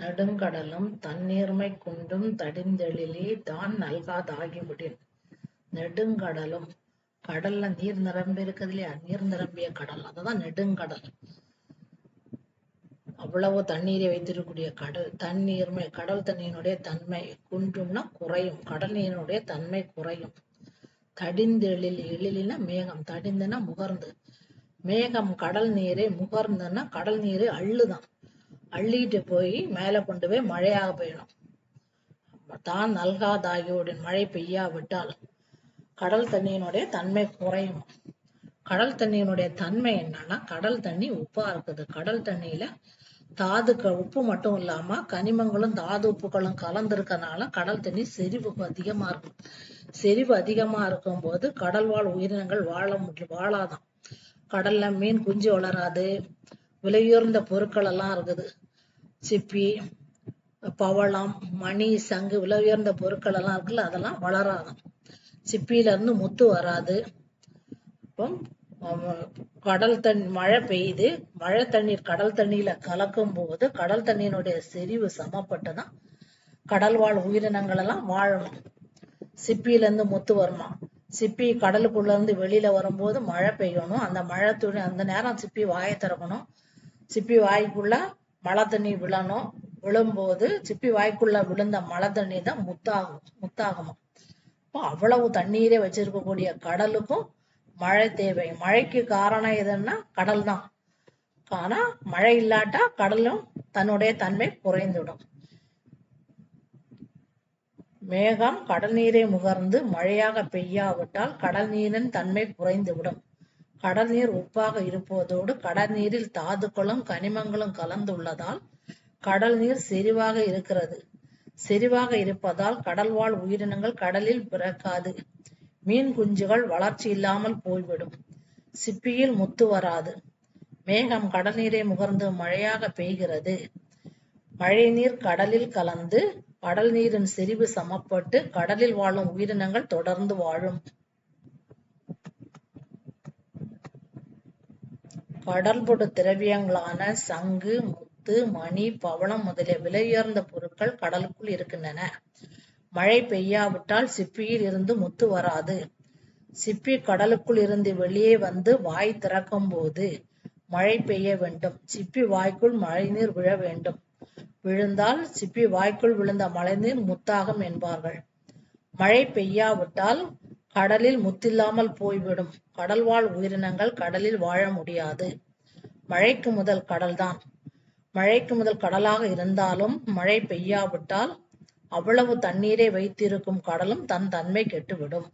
நெடுங்கடலும் தண்ணீர்மை குண்டும் தடிந்தெழிலே தான் நல்காதாகிவிடின். நெடுங்கடலும் கடல்ல நீர் நிரம்பி இருக்குது இல்லையா நீர் நிரம்பிய கடல் அதுதான் நெடுங்கடல். அவ்வளவு தண்ணீரை வைத்திருக்கக்கூடிய கடல் தண்ணீர்மை கடல் தண்ணீரினுடைய தன்மை குன்றும்னா குறையும். கடல் நீரினுடைய தன்மை குறையும். தடிந்தெழில் எழிலினா மேகம் தடிந்துன்னா முகர்ந்து. மேகம் கடல் நீரை முகர்ந்துன்னா கடல் நீரை அள்ளுதான். அள்ளிட்டு போய் மேல கொண்டு போய் மழையாக போயிடும். தான் நல்காதாகியோடின் மழை பெய்யாவிட்டால் கடல் தண்ணியினுடைய தன்மை குறையும். கடல் தண்ணியினுடைய தன்மை என்னன்னா கடல் தண்ணி உப்பா இருக்குது. கடல் தண்ணியில தாதுக்கள் உப்பு மட்டும் இல்லாம கனிமங்களும் தாது உப்புகளும் கலந்துருக்கனால கடல் தண்ணி செறிவு அதிகமா இருக்கும். செறிவு அதிகமா இருக்கும் போது கடல் வாழ் உயிரினங்கள் வாழ முடியும் வாழாதான். கடல்ல மீன் குஞ்சு வளராது. விலையுயர்ந்த பொருட்கள் எல்லாம் இருக்குது. சிப்பி பவளம் மணி சங்கு விலை உயர்ந்த பொருட்கள் எல்லாம் இருக்குல்ல அதெல்லாம் வளராதான் சிப்பியில இருந்து முத்து வராது. அப்போ கடல் தண்ணி மழை பெய்யுது. மழை தண்ணீர் கடல் தண்ணியில கலக்கும் போது கடல் தண்ணியினுடைய செறிவு சமப்பட்டுதான் கடல் வாழ் உயிரினங்கள் எல்லாம் வாழணும். சிப்பியில இருந்து முத்து வருமா? சிப்பி கடலுக்குள்ள இருந்து வெளியில வரும்போது மழை பெய்யணும். அந்த மழை துணி அந்த நேரம் சிப்பி வாயை திறக்கணும். சிப்பி வாய்க்குள்ள மழை தண்ணி விழணும். விழும்போது சிப்பி வாய்க்குள்ள விழுந்த மழை தண்ணி தான் முத்தாகும் முத்தாகுமா இப்போ அவ்வளவு தண்ணீரே வச்சிருக்கக்கூடிய கடலுக்கும் மழை தேவை. மழைக்கு காரணம் எதுன்னா கடல் தான். ஆனா மழை இல்லாட்டா கடலும் தன்னுடைய தன்மை குறைந்துடும் மேகம் கடல் நீரை முகர்ந்து மழையாக பெய்யாவிட்டால் கடல் நீரின் தன்மை குறைந்துவிடும். கடல் நீர் உப்பாக இருப்பதோடு கடல் நீரில் தாதுக்களும் கனிமங்களும் கலந்துள்ளதால் கடல் நீர் செறிவாக இருக்கிறது. செறிவாக இருப்பதால் கடல் வாழ் உயிரினங்கள் கடலில் பிறக்காது. மீன் குஞ்சுகள் வளர்ச்சி இல்லாமல் போய்விடும். சிப்பியில் முத்து வராது. மேகம் கடல் நீரை முகர்ந்து மழையாக பெய்கிறது. மழை நீர் கடலில் கலந்து கடல் நீரின் செறிவு சமப்பட்டு கடலில் வாழும் உயிரினங்கள் தொடர்ந்து வாழும். கடல்பொடு திரவியங்களான சங்கு முத்து மணி பவளம் முதலிய விலையுயர்ந்த பொருட்கள் கடலுக்குள் இருக்கின்றன. மழை பெய்யாவிட்டால் சிப்பியில் இருந்து முத்து வராது. சிப்பி கடலுக்குள் இருந்து வெளியே வந்து வாய் திறக்கும் போது மழை பெய்ய வேண்டும். சிப்பி வாய்க்குள் மழைநீர் விழ வேண்டும். விழுந்தால் சிப்பி வாய்க்குள் விழுந்த மழைநீர் முத்தாகும் என்பார்கள். மழை பெய்யாவிட்டால் கடலில் முத்தில்லாமல் போய்விடும். கடல் வாழ் உயிரினங்கள் கடலில் வாழ முடியாது. மழைக்கு முதல் கடல்தான். மழைக்கு முதல் கடலாக இருந்தாலும் மழை பெய்யாவிட்டால் அவ்வளவு தண்ணீரை வைத்திருக்கும் கடலும் தன் தன்மை கெட்டுவிடும்.